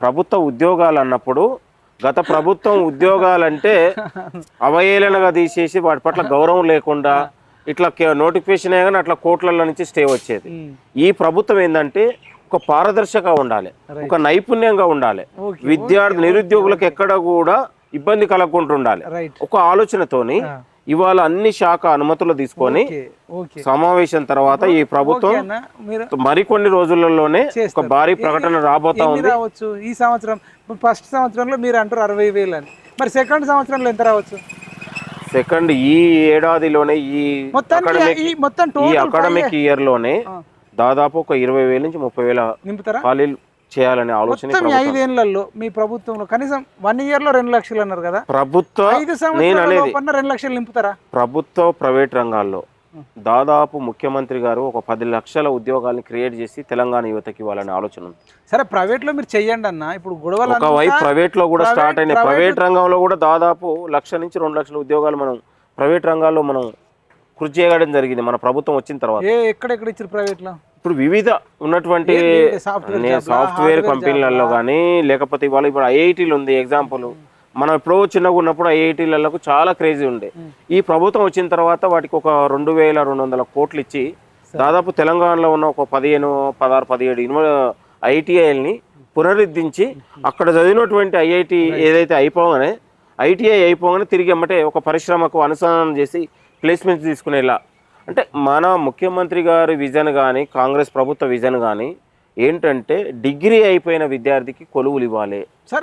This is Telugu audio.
ప్రభుత్వ ఉద్యోగాలు అన్నప్పుడు గత ప్రభుత్వం ఉద్యోగాలంటే అవహేళనగా తీసేసి వాటి పట్ల గౌరవం లేకుండా ఇట్లా నోటిఫికేషన్ కానీ అట్లా కోట్లలో నుంచి స్టే వచ్చేది. ఈ ప్రభుత్వం ఏంటంటే ఒక పారదర్శకంగా ఉండాలి ఒక నైపుణ్యంగా ఉండాలి. విద్యార్థి నిరుద్యోగులకు ఎక్కడ కూడా ఇబ్బంది కలగకుండా ఉండాలి. ఒక ఆలోచనతోని ఇవాళ అన్ని శాఖ అనుమతులు తీసుకొని సమావేశం తర్వాత ఈ ప్రభుత్వం మరికొన్ని రోజులలోనే ఒక. భారీ ప్రకటన రాబోతా ఉంది. రావచ్చు ఈ సంవత్సరం? ఫస్ట్ సంవత్సరంలో మీరు అంటారు అరవై వేలు అని. మరి సెకండ్ సంవత్సరంలో ఎంత రావచ్చు? సెకండ్ ఈ ఏడాదిలోనే ఈ మొత్తం ఈ అకాడమిక్ ఇయర్లోనే దాదాపు ఒక ఇరవై వేల నుంచి ముప్పై వేల ఖాళీలు చేయాలనే ఆలోచన. ఐదేళ్ళలో మీ ప్రభుత్వంలో కనీసం వన్ ఇయర్లో రెండు లక్షలు అన్నారు కదా. ప్రభుత్వ ఐదు సంవత్సరాల రెండు లక్షలు నింపుతారా? ప్రభుత్వ ప్రైవేట్ రంగాల్లో దాదాపు ముఖ్యమంత్రి గారు ఒక పది లక్షల ఉద్యోగాలను క్రియేట్ చేసి తెలంగాణ యువతకి ఇవ్వాలనే ఆలోచన ఉంది. సరే ప్రైవేట్లో మీరు చెయ్యండి అన్న. ఇప్పుడు గొడవలు ఒకవైపు ప్రైవేట్లో కూడా స్టార్ట్ అయినాయి. ప్రైవేట్ రంగంలో కూడా దాదాపు లక్ష నుంచి రెండు లక్షల ఉద్యోగాలు మనం ప్రైవేట్ రంగాల్లో మనం కృషి చేయడం జరిగింది మన ప్రభుత్వం వచ్చిన తర్వాత. ఏ ఎక్కడెక్కడ ఇచ్చారు ప్రైవేట్లో ఇప్పుడు వివిధ ఉన్నటువంటి? సాఫ్ట్వేర్ కంపెనీలలో కానీ లేకపోతే ఇవాళ ఇప్పుడు ఐఐటీలు ఉంది ఎగ్జాంపుల్ మనం ఎప్పుడో చిన్నగా ఉన్నప్పుడు ఐఐటీలకు చాలా క్రేజీ ఉండే. ఈ ప్రభుత్వం వచ్చిన తర్వాత వాటికి ఒక రెండు వేల రెండు వందల కోట్లు ఇచ్చి దాదాపు తెలంగాణలో ఉన్న ఒక పదిహేను పదహారు పదిహేడు యూనివ ఐటీఐల్ని పునరుద్ధరించి అక్కడ చదివినటువంటి ఐఐటి ఏదైతే అయిపోగానే ఐటీఐ అయిపోగానే తిరిగి ఎమ్మటే ఒక పరిశ్రమకు అనుసంధానం చేసి ప్లేస్మెంట్స్ తీసుకునేలా. అంటే మన ముఖ్యమంత్రి గారి విజన్ కానీ కాంగ్రెస్ ప్రభుత్వ విజన్ కానీ ఏంటంటే డిగ్రీ అయిపోయిన విద్యార్థికి కొలువులు ఇవ్వాలి సరే